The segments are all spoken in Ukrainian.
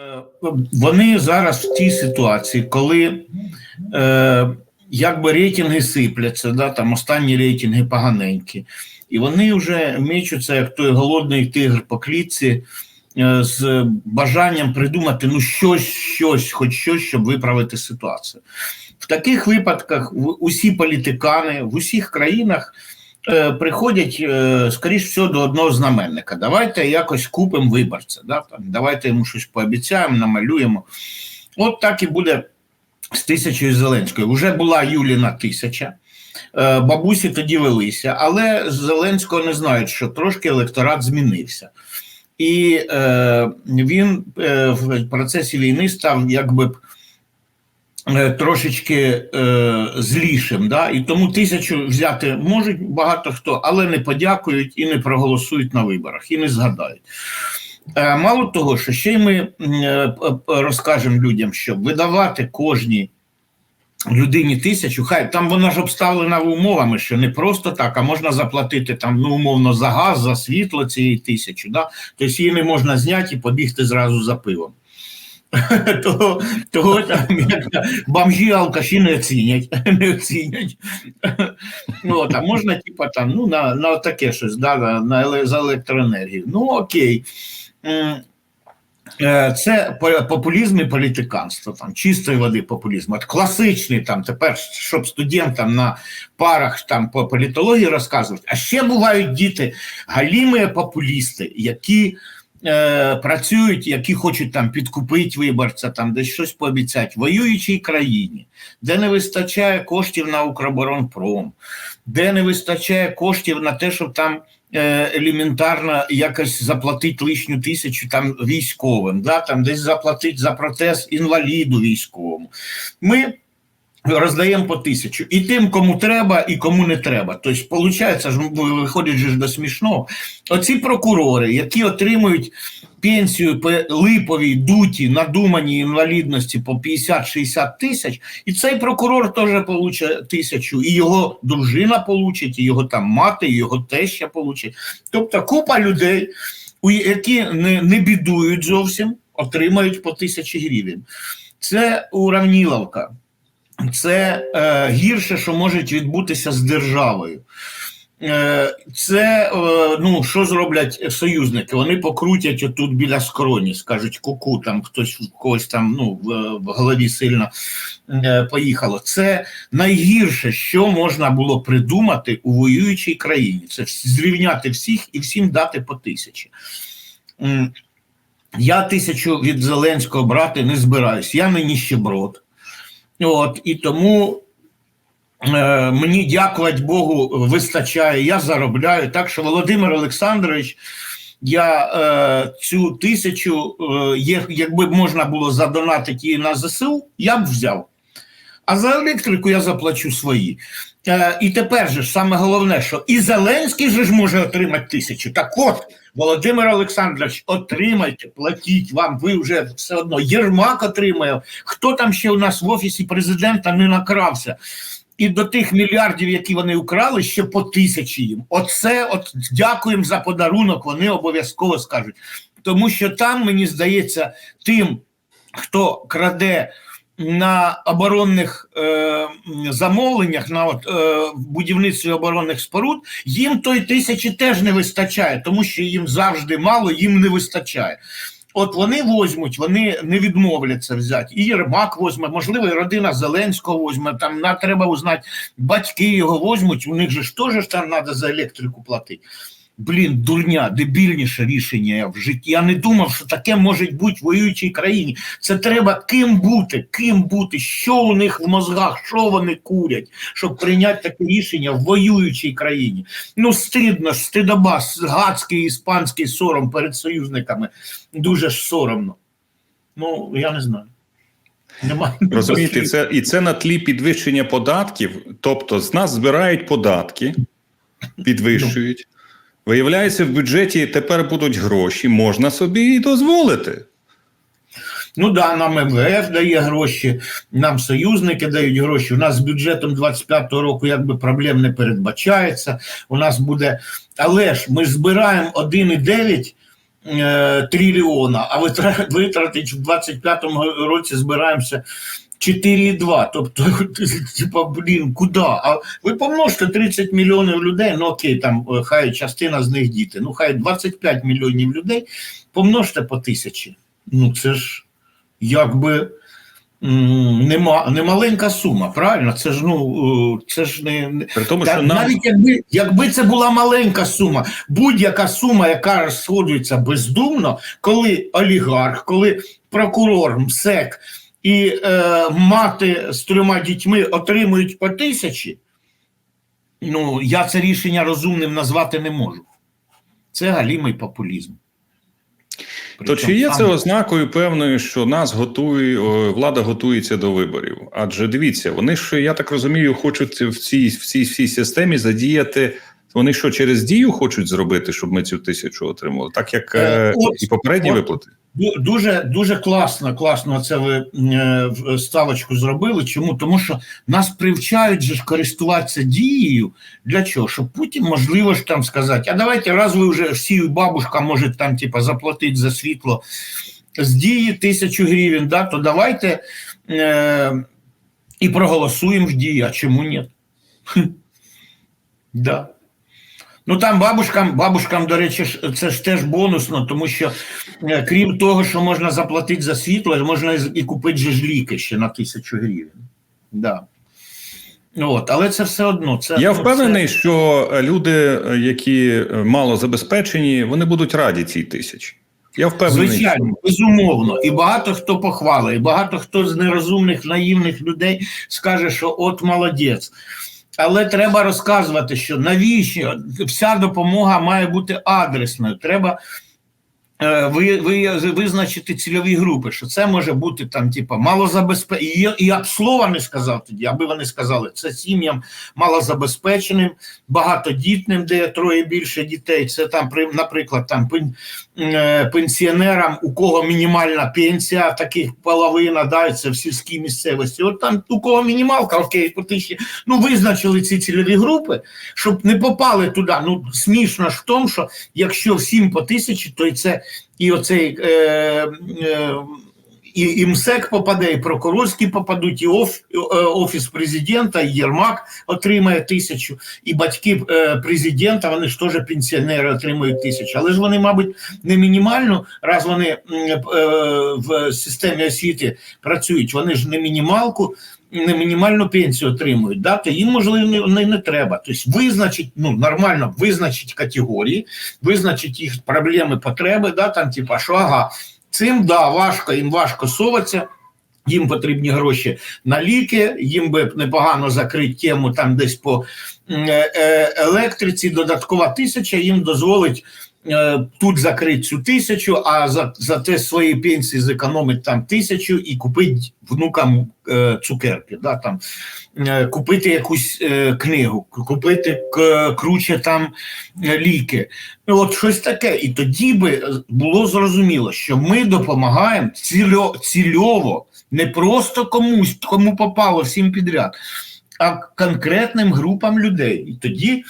Е, Вони зараз в тій ситуації, коли е, якби рейтинги сипляться, да, там останні рейтинги поганенькі, і вони вже мечуться, як той голодний тигр по клітці, е, з бажанням придумати ну щось, щось, хоч щось, щоб виправити ситуацію. В таких випадках усі політикани в усіх країнах приходять, е, скоріш всього, до одного знаменника. Давайте якось купимо виборця, да? там, давайте йому щось пообіцяємо, намалюємо. От так і буде з тисячою Зеленською. Вже була Юліна тисяча. Е, Бабусі тоді велися, але з Зеленського не знають, що трошки електорат змінився. І е, він е, в процесі війни став якби е, трошечки е, злішим. Да? І тому тисячу взяти можуть багато хто, але не подякують і не проголосують на виборах, і не згадають. Е, мало того, що ще й ми е, розкажемо людям, що видавати кожній людині тисячу, хай там вона ж обставлена умовами, що не просто так, а можна заплатити там ну умовно за газ, за світло цієї тисячі. Да? Тобто її не можна зняти і побігти зразу за пивом. Того, того там бомжі алкаші не оцінять, не оцінять. Ну, от, а можна, типа, там, ну, на, на таке щось, да, на, на, за електроенергію. Ну, окей. Е, Це популізм і політиканство, там, чистої води популізм. От класичний там, тепер, щоб студентам на парах там, по політології розказують. А ще бувають діти галімі популісти, які е, працюють, які хочуть там підкупити виборця, там десь щось пообіцяти, в воюючій країні, де не вистачає коштів на Укроборонпром, де не вистачає коштів на те, щоб там е, елементарно якось заплатити лишню тисячу там військовим, да, там десь заплатити за протез інваліду військовому. Ми роздаємо по тисячу і тим, кому треба, і кому не треба. Тобто, виходить, ж виходить до смішного. Оці прокурори, які отримують пенсію по липовій, дуті, надуманій інвалідності по 50-60 тисяч, і цей прокурор теж получить тисячу, і його дружина получить, і його там мати, і його теща получить. Тобто купа людей, які не, не бідують зовсім, отримають по тисячі гривень. Це уравніловка. Це е, гірше, що може відбутися з державою. Е, це е, ну що зроблять союзники? Вони покрутять отут біля скроні, скажуть ку-ку, там хтось когось там ну в, в голові сильно е, поїхало. Це найгірше, що можна було придумати у воюючій країні. Це зрівняти всіх і всім дати по тисячі. Я тисячу від Зеленського брати не збираюсь. Я не ніщеброд. От, і тому е, мені дякувати Богу вистачає, я заробляю. Так що Володимир Олександрович, я е, цю тисячу, е, якби можна було задонатити її на ЗСУ, я б взяв. А за електрику я заплачу свої. Е, і тепер же саме головне, що і Зеленський же ж може отримати тисячу. Так от, Володимир Олександрович, отримайте, платіть вам, ви вже все одно. Єрмак отримає. Хто там ще у нас в офісі президента не накрався? І до тих мільярдів, які вони украли, ще по тисячі їм. Оце, от дякуємо за подарунок, вони обов'язково скажуть. Тому що там, мені здається, тим, хто краде на оборонних е, замовленнях, на от, е, будівництві оборонних споруд, їм той тисячі теж не вистачає, тому що їм завжди мало, їм не вистачає. От вони возьмуть, вони не відмовляться взяти. І Єрмак возьме, можливо, і родина Зеленського возьме. Там треба узнати, батьки його возьмуть. У них же ж теж там треба за електрику платити. Блін, дурня, дебільніше рішення в житті. Я не думав, що таке може бути в воюючій країні. Це треба ким бути, ким бути, що у них в мозгах, що вони курять, щоб прийняти таке рішення в воюючій країні. Ну, стидно стидоба, гадський іспанський сором перед союзниками. Дуже ж соромно. Ну, я не знаю. Немає Розумієте, це і це на тлі підвищення податків. Тобто, з нас збирають податки, підвищують. Виявляється, в бюджеті тепер будуть гроші, можна собі і дозволити. Ну да, нам МВФ дає гроші, нам союзники дають гроші. У нас з бюджетом 25-го року якби проблем не передбачається. У нас буде, але ж ми збираємо 1,9 е, трильйона, а витратить в 25-му році збираємося 4,2. Тобто, типа, блін, куди? А ви помножте 30 мільйонів людей, ну окей, там е, хай частина з них діти, ну хай 25 мільйонів людей, помножте по тисячі. Ну це ж якби нема, не маленька сума, правильно? Це ж ну е, це ж не, не- При тому, та, що нам навіть якби, якби це була маленька сума, будь-яка сума, яка розходується бездумно, коли олігарх, коли прокурор, МСЕК і е, мати з трьома дітьми отримують по тисячі, ну я це рішення розумним назвати не можу. Це галімий популізм. То чи є це ознакою певною, що нас готує влада готується до виборів? Адже дивіться, вони ж я так розумію, хочуть в цій в цій всій системі задіяти. Вони що через дію хочуть зробити, щоб ми цю тисячу отримали, так як Е, е, от- і попередні от. виплати. Дуже дуже класно, класно це ви е, ставочку зробили. Чому? Тому що нас привчають же ж користуватися дією. Для чого? Щоб потім можливо ж там сказати, а давайте раз ви вже всі бабушка може там типа заплатити за світло з дії тисячу гривень, да, то давайте е, і проголосуємо в дії. А чому ні? Да. Ну там бабушкам, бабушкам, до речі, ж- це ж теж бонусно, тому що е, крім того, що можна заплатити за світло, можна і- купити же ж ліки ще на тисячу гривень. Да. От, але це все одно. Це, Я впевнений, що е, люди, е, які мало забезпечені, вони будуть раді цій тисячі. Я впевнений, звичайно, що- безумовно. І багато хто похвалить, і багато хто з нерозумних, наївних людей скаже, що от молодець. Але треба розказувати, що навіщо вся допомога має бути адресною. Треба ви, ви, визначити цільові групи, що це може бути там, типа, малозабезпеченим. І, я б слова не сказав тоді, аби вони сказали, це сім'ям малозабезпеченим, багатодітним, де троє більше дітей. Це там, при- наприклад, там е, пенсіонерам, у кого мінімальна пенсія, таких половина, да, це в сільській місцевості. От там у кого мінімалка, окей, по тисячі. Ну, визначили ці цільові групи, щоб не попали туди. Ну, смішно ж в тому, що якщо всім по тисячі, то і це і оцей. Е, е, і, і МСЕК попаде, і прокурорські попадуть, і оф, е, офіс президента, і Єрмак отримає тисячу, і батьки е, президента, вони ж теж пенсіонери отримують тисячу. Але ж вони, мабуть, не мінімально, раз вони е, в системі освіти працюють, вони ж не мінімалку, мінімальну пенсію отримують. Да? То їм, можливо, не, не, не треба. Тобто визначить, ну, нормально визначить категорії, визначить їх проблеми, потреби, да? там, типа, що ага, цим да, важко, їм важко соватися. Їм потрібні гроші на ліки, їм би непогано закрити тему там десь по е, е, електриці. Додаткова тисяча їм дозволить тут закрити цю тисячу, а за, за те свої пенсії зекономить там тисячу і купить внукам е, цукерки. Да, там, е, купити якусь е, книгу, купити к- круче там е, ліки. Ну, от щось таке. І тоді би е, було зрозуміло, що ми допомагаємо цільо, цільово, не просто комусь, кому попало всім підряд, а конкретним групам людей. І тоді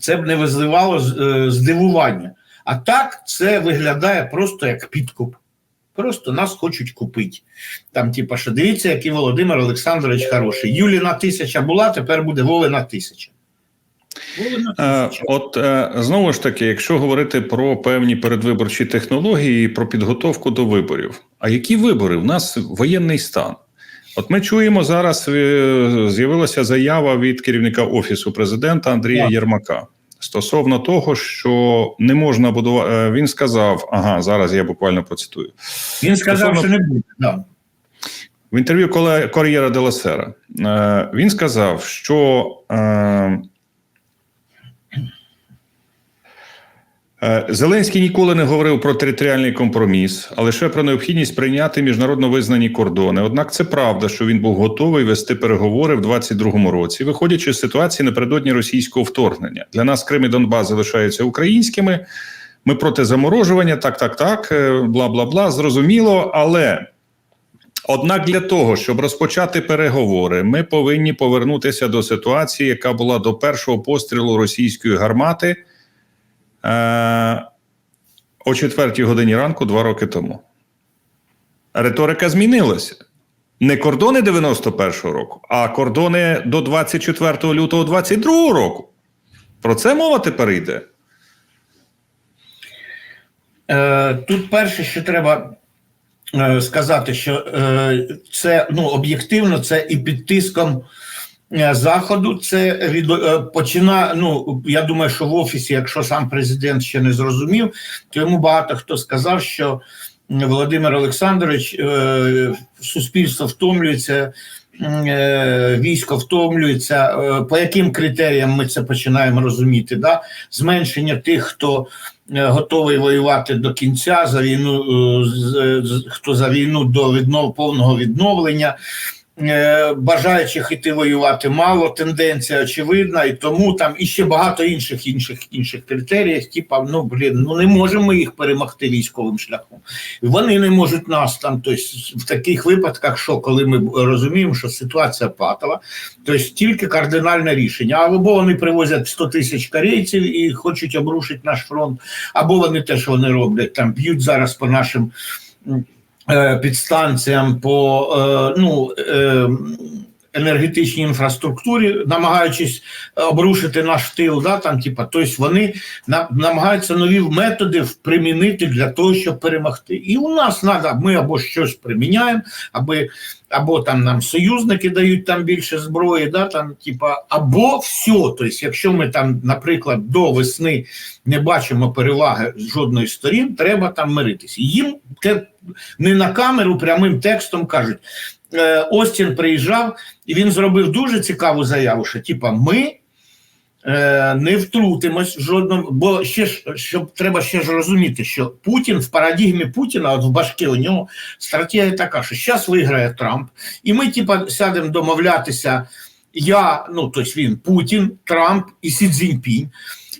це б не визивало е, здивування. А так це виглядає просто як підкуп. Просто нас хочуть купити. Там, типа, що дивіться, який Володимир Олександрович хороший. Юліна тисяча була, тепер буде тисяча. Е. От е, знову ж таки, якщо говорити про певні передвиборчі технології, про підготовку до виборів. А які вибори? У нас воєнний стан. От ми чуємо зараз. е, З'явилася заява від керівника офісу президента Андрія. Єрмака стосовно того, що не можна будувати. Він сказав: ага, зараз я буквально процитую. Він сказав, стосовно- що не буде. Да. В інтерв'ю Кор'єра де ла Сера е, він сказав, що е, е, Зеленський ніколи не говорив про територіальний компроміс, а лише про необхідність прийняти міжнародно визнані кордони. Однак це правда, що він був готовий вести переговори в 22-му році, виходячи з ситуації напередодні російського вторгнення. Для нас Крим і Донбас залишаються українськими. Ми проти заморожування, так, так, так, е, бла бла бла. Зрозуміло, але. Однак для того, щоб розпочати переговори, ми повинні повернутися до ситуації, яка була до першого пострілу російської гармати е- о 4 годині ранку два роки тому. Риторика змінилася. Не кордони 91-го року, а кордони до 24 лютого 22 року. Про це мова тепер йде. Е, Тут перше, що треба е, сказати, що е, це ну, об'єктивно, це і під тиском е, заходу. Це е, почина. Ну я думаю, що в офісі, якщо сам президент ще не зрозумів, то йому багато хто сказав, що Володимир Олександрович е, суспільство втомлюється. е, Військо втомлюється, е, по яким критеріям ми це починаємо розуміти? Да? Зменшення тих, хто е, готовий воювати до кінця за війну, е, хто за війну до віднов, повного відновлення. Е, Бажаючих іти воювати мало, тенденція очевидна, і тому там і ще багато інших інших інших критеріїв. Типа, ну блін, ну не можемо їх перемогти військовим шляхом. Вони не можуть нас там. Тобто, в таких випадках, що коли ми розуміємо, що ситуація патова, тобто тільки кардинальне рішення. Або вони привозять 100 тисяч корейців і хочуть обрушити наш фронт, або вони те, що вони роблять, там б'ють зараз по нашим підстанціям, по е, ну. Е, Енергетичній інфраструктурі, намагаючись обрушити наш тил, да, там, типа, тобто вони на, намагаються нові методи примінити для того, щоб перемогти. І у нас треба, ми або щось приміняємо, аби або там нам союзники дають там більше зброї, да, там, типа, або все. Тобто, якщо ми там, наприклад, до весни не бачимо переваги жодної сторін, треба там миритися. Їм те не на камеру прямим текстом кажуть. Е, Остін приїжджав, і він зробив дуже цікаву заяву, що типа ми е, не втрутимось в жодному, бо ще ж щоб треба ще ж розуміти, що Путін в парадігмі Путіна, от в башки у нього стратегія така, що зараз виграє Трамп, і ми, типа, сядемо домовлятися. Я, ну тобто він Путін, Трамп і Сі Цзіньпінь.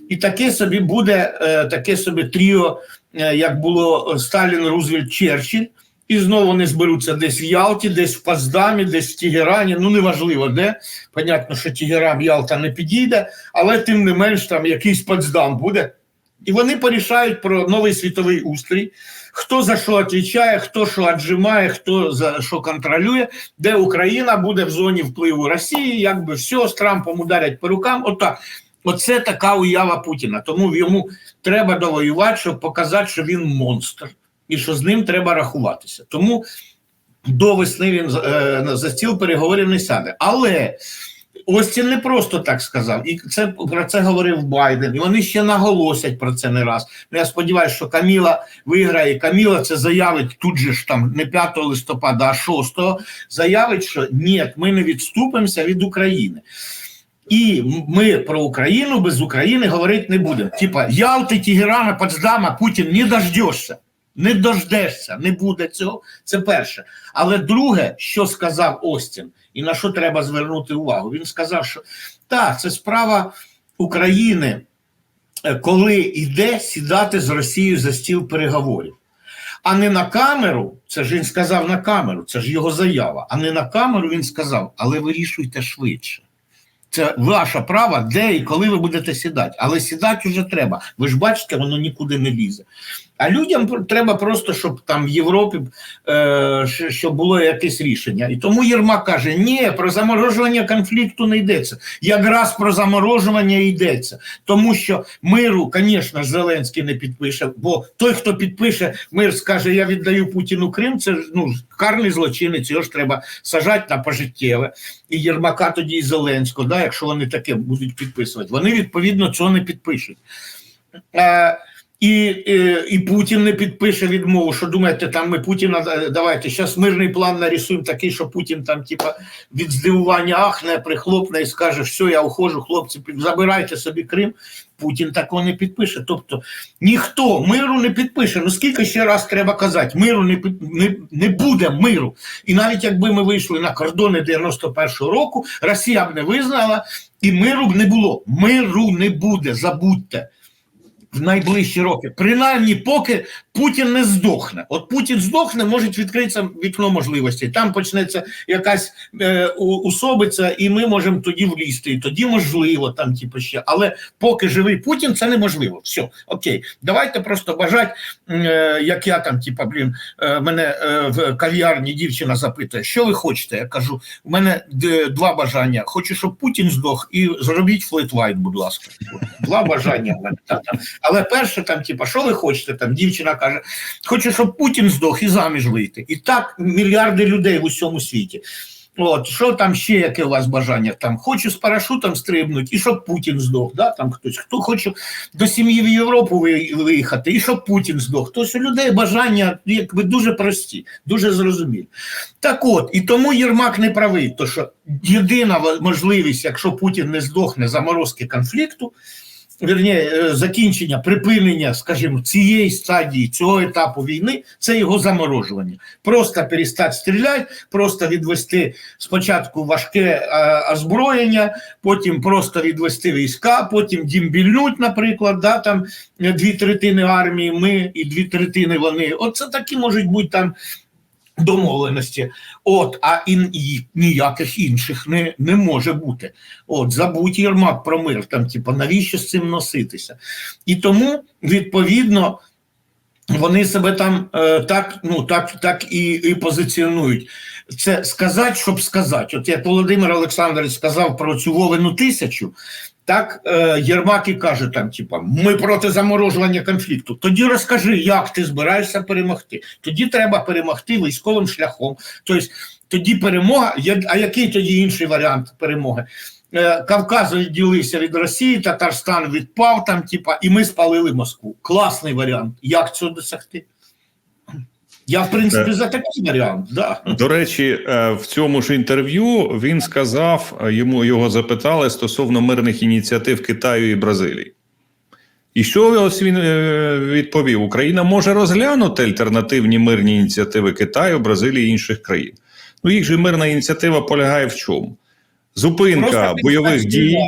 І таке собі буде е, таке собі тріо, е, як було Сталін, Рузвельт, Черчилль. І знову вони зберуться десь в Ялті, десь в Поздамі, десь в Тегерані. Ну неважливо де. Понятно, що Тегеран, Ялта не підійде, але тим не менш там якийсь Потсдам буде. І вони порішають про новий світовий устрій, хто за що відповідає, хто що віджимає, хто за що контролює, де Україна буде в зоні впливу Росії, якби все з Трампом ударять по рукам. Отак. Оце така уява Путіна. Тому йому треба довоювати, щоб показати, що він монстр і що з ним треба рахуватися. Тому до весни він е, за стіл переговорів не сяде. Але Остін не просто так сказав, і це про це говорив Байден. І вони ще наголосять про це не раз. Ну, я сподіваюся, що Каміла виграє. Каміла це заявить тут же ж там не 5 листопада, а 6 заявить, що ні, ми не відступимося від України. І ми про Україну без України говорити не будемо. Типа Ялти, Тегерана, Потсдама, Путін не дождешся. Не дождешся, не буде цього. Це перше. Але друге, що сказав Остін, і на що треба звернути увагу, він сказав, що так, це справа України, е, коли йде сідати з Росією за стіл переговорів. А не на камеру, це ж він сказав на камеру, це ж його заява. А не на камеру він сказав, але вирішуйте швидше. Це ваше право, де і коли ви будете сідати. Але сідати вже треба. Ви ж бачите, воно нікуди не лізе. А людям треба просто, щоб там в Європі е, щоб було якесь рішення. І тому Єрмак каже: ні, про заморожування конфлікту не йдеться. Якраз про заморожування йдеться. Тому що миру, звісно Зеленський не підпише, бо той, хто підпише мир, скаже: Я віддаю Путіну Крим, це ну, карний злочинець, його ж треба сажати на пожиттєве. І Єрмака тоді і Зеленського, да, якщо вони таке будуть підписувати. Вони відповідно цього не підпишуть. Е, і, і, і Путін не підпише відмову, що думаєте, там ми Путіна е, давайте зараз мирний план нарисуємо такий, що Путін там, типа, від здивування ахне, прихлопне і скаже, все, я уходжу, хлопці, забирайте собі Крим. Путін такого не підпише. Тобто ніхто миру не підпише. Ну скільки ще раз треба казати, миру не, під- не, не буде миру. І навіть якби ми вийшли на кордони 91-го року, Росія б не визнала, і миру б не було. Миру не буде, забудьте. В найближчі роки. Принаймні, поки Путін не здохне. От Путін здохне, може відкритися вікно можливостей. Там почнеться якась е, усобиця, і ми можемо тоді влізти. І тоді можливо, там, типу, ще. Але поки живий Путін, це неможливо. Все, окей. Давайте просто бажати, е, як я там, типу, блін, е, мене е, в кав'ярні дівчина запитує, що ви хочете? Я кажу, у мене два бажання. Хочу, щоб Путін здох, і зробіть флейтвайт, будь ласка. Два бажання Але перше, там, типа, що ви хочете? Там дівчина каже, хочу, щоб Путін здох і заміж вийти. І так мільярди людей в усьому світі. От, що там ще яке у вас бажання? Там хочу з парашутом стрибнути, і щоб Путін здох. Да? Там хтось, хто хоче до сім'ї в Європу виїхати, і щоб Путін здох. Тобто у людей бажання якби дуже прості, дуже зрозумілі. Так от, і тому Єрмак не правий, то що єдина можливість, якщо Путін не здохне заморозки конфлікту, вірні, е, закінчення, припинення, скажімо, цієї стадії, цього етапу війни, це його заморожування. Просто перестати стріляти, просто відвести спочатку важке е, озброєння, потім просто відвести війська, потім дімбільнуть, наприклад, да, там е, дві третини армії, ми і дві третини вони. Оце такі можуть бути там домовленості. От, а і ніяких інших не, не може бути. От, забудь Єрмак про мир, там, типу, навіщо з цим носитися? І тому, відповідно, вони себе там е, так, ну, так, так і, і позиціонують. Це сказати, щоб сказати. От як Володимир Олександрович сказав про цю Вовину тисячу, так е, Єрмак і каже там, типа, ми проти заморожування конфлікту. Тоді розкажи, як ти збираєшся перемогти. Тоді треба перемогти військовим шляхом. Тобто тоді перемога. А який тоді інший варіант перемоги? Е, Кавказ відділився від Росії, Татарстан відпав там, типа, і ми спалили Москву. Класний варіант. Як цього досягти? Я, в принципі, Е. за такий варіант. Да. До речі, е, в цьому ж інтерв'ю він сказав, е, йому його запитали стосовно мирних ініціатив Китаю і Бразилії. І що ось він відповів: Україна може розглянути альтернативні мирні ініціативи Китаю, Бразилії і інших країн. Ну, їх же мирна ініціатива полягає в чому? Зупинка Просто бойових дій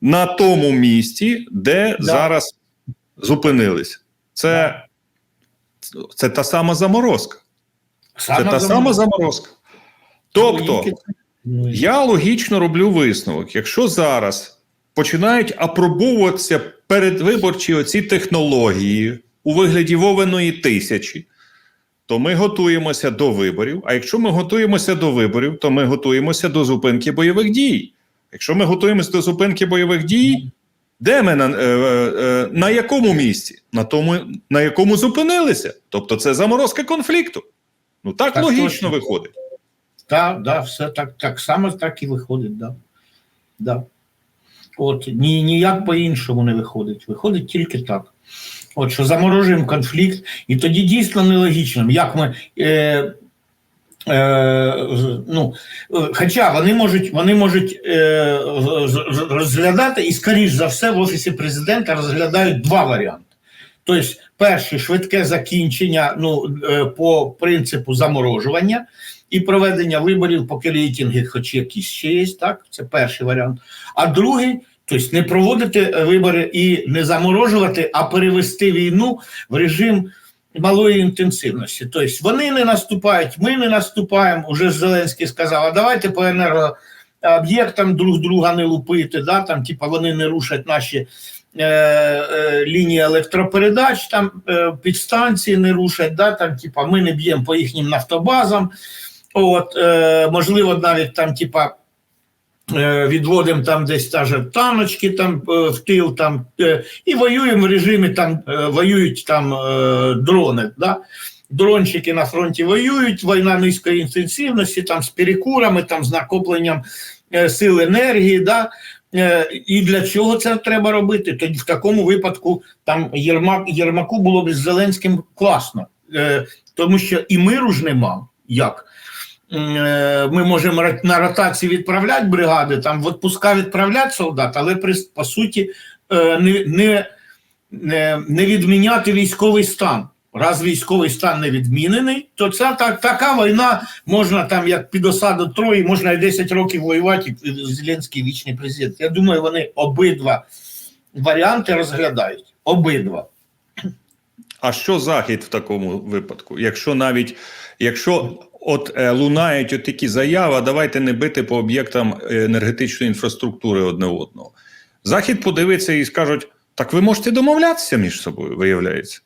на тому місці, де Да. зараз зупинились. Це, це та сама заморозка. Це та сама заморозка. Тобто, Ну, я логічно роблю висновок. Якщо зараз починають апробовуватися передвиборчі оці технології у вигляді вовеної тисячі, то ми готуємося до виборів. А якщо ми готуємося до виборів, то ми готуємося до зупинки бойових дій. Якщо ми готуємося до зупинки бойових дій, де ми на, е, е, на якому місці? На тому, на якому зупинилися. Тобто, це заморозка конфлікту. Ну так, Так логічно точно. виходить. Так, да, все так, так само так і виходить, да. Да. От ні, ніяк по-іншому не виходить. Виходить тільки так. От що заморожуємо конфлікт, і тоді дійсно нелогічно, як ми. Е, Е, ну, е, хоча вони можуть, вони можуть е, розглядати, і, скоріш за все, в Офісі президента розглядають два варіанти. Тобто, перший швидке закінчення ну, е, по принципу заморожування і проведення виборів, поки рейтинги, хоч якісь ще є, так? Це перший варіант. А другий, тобто не проводити е, вибори і не заморожувати, а перевести війну в режим малої інтенсивності. Тобто вони не наступають, ми не наступаємо. Уже Зеленський сказав, а давайте по енергооб'єктам друг друга не лупити, да? там, типа, вони не рушать наші. Е, е, лінії електропередач, там е, підстанції не рушать, да, там, типа, ми не б'ємо по їхнім нафтобазам. От, е, можливо, навіть там, типа, відводимо там десь та же таночки там е, в тил, там, е, і воюємо в режимі, там е, воюють там е, дрони. Да? Дрончики на фронті воюють, війна низької інтенсивності, там з перекурами, там з накопленням е, сил енергії. Да? Е, І для чого це треба робити? Тоді в такому випадку там Єрмак, Єрмаку було б з Зеленським класно, Е, тому що і миру ж нема. Як? Е, Ми можемо на ротації відправляти бригади, там в відпуска відправляти солдат, але при, по суті е, не, не, не, відміняти військовий стан. Раз військовий стан не відмінений, то це так, така війна можна там, як під осаду Трої, можна і 10 років воювати, і Зеленський вічний президент. Я думаю, вони обидва варіанти розглядають. Обидва. А що Захід в такому випадку? Якщо навіть якщо от е, лунають от такі заяви, а давайте не бити по об'єктам е, енергетичної інфраструктури одне одного. Захід подивиться і скажуть: так ви можете домовлятися між собою, виявляється.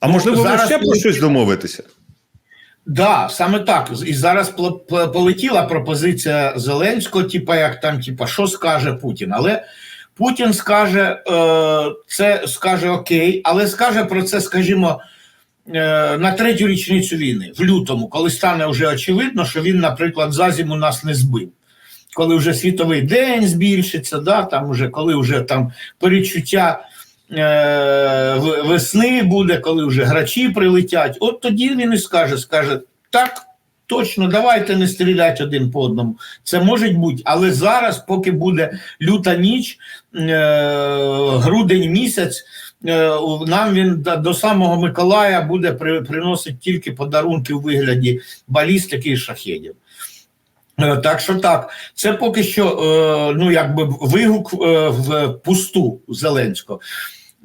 А Ну, можливо, ви ще про щось домовитися? Да, саме так. І зараз полетіла пропозиція Зеленського, типа як там, типа, що скаже Путін. Але Путін скаже, е, це скаже окей, але скаже про це, скажімо, на третю річницю війни, в лютому, коли стане вже очевидно, що він, наприклад, за зиму нас не збив. Коли вже світовий день збільшиться, да, там вже, коли вже там перечуття е, весни буде, коли вже грачі прилетять, от тоді він і скаже, скаже, так, точно, давайте не стріляти один по одному. Це може бути, але зараз, поки буде люта ніч, е, грудень місяць, е, нам він до, самого Миколая буде приносити тільки подарунки у вигляді балістики і шахедів. Е, Так що так, це поки що ну якби вигук в пусту Зеленського.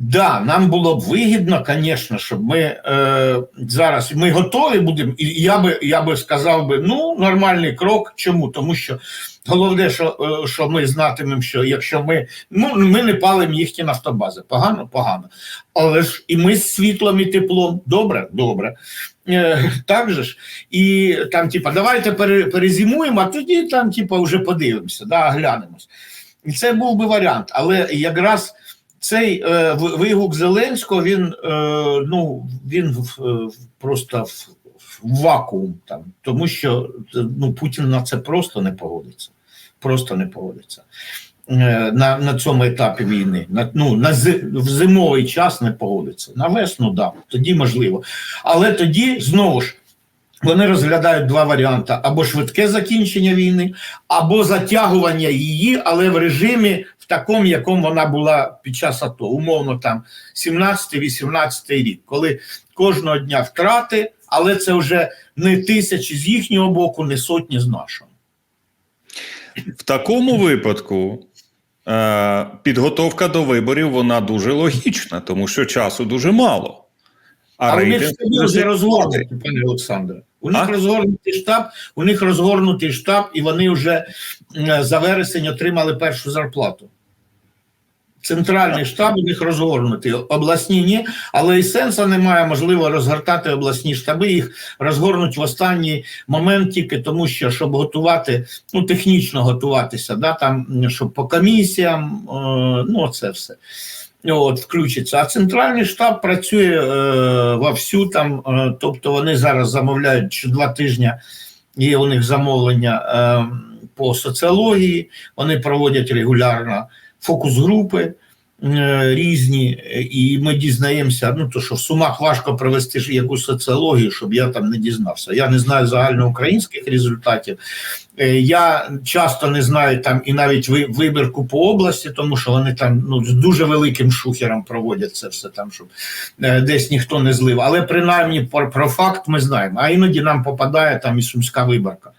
Да, нам було б вигідно, звісно, щоб ми е, зараз ми готові будемо, і я би я би сказав би, ну нормальний крок. Чому? Тому що головне, що, е, що ми знатимемо, що якщо ми ну ми не палимо їхні нафтобази, погано, погано. Але ж і ми з світлом і теплом, добре, добре. Е, так же ж. І там, типа, давайте пере, перезимуємо, а тоді там, типа, вже подивимося, да, глянемось. І це був би варіант. Але якраз цей е, вигук Зеленського, він, е, ну, він в, в- просто в, в вакуум там, тому що ну, Путін на це просто не погодиться. Просто не погодиться. Е, На, на цьому етапі війни. На, ну, на зи- в зимовий час не погодиться. На весну, да, тоді можливо. Але тоді знову ж вони розглядають два варіанти: або швидке закінчення війни, або затягування її, але в режимі такому, якому вона була під час АТО, умовно там 17-18 рік, коли кожного дня втрати, але це вже не тисячі з їхнього боку, не сотні з нашого. В такому випадку е, підготовка до виборів вона дуже логічна, тому що часу дуже мало. А, А у них рейтинг вже розгорнуті, пане Олександре. У них А? розгорнутий штаб, у них розгорнутий штаб, і вони вже за вересень отримали першу зарплату. Центральний штаб у них розгорнутий, обласні ні, але і сенсу немає, можливо, розгортати обласні штаби, їх розгорнуть в останній момент тільки тому, що щоб готувати, ну технічно готуватися, да, там, щоб по комісіям, е, ну це все. От, включиться. А центральний штаб працює е, вовсю там, е, тобто вони зараз замовляють що два тижні. Є у них замовлення е, по соціології, вони проводять регулярно фокус-групи е, різні, і ми дізнаємося, ну то що в Сумах важко провести ж якусь соціологію, щоб я там не дізнався. Я не знаю загальноукраїнських результатів. Е, Я часто не знаю там і навіть ви- вибірку по області, тому що вони там ну, з дуже великим шухером проводять це все там, щоб е, десь ніхто не злив. Але принаймні про, про факт ми знаємо. А іноді нам попадає там і сумська виборка.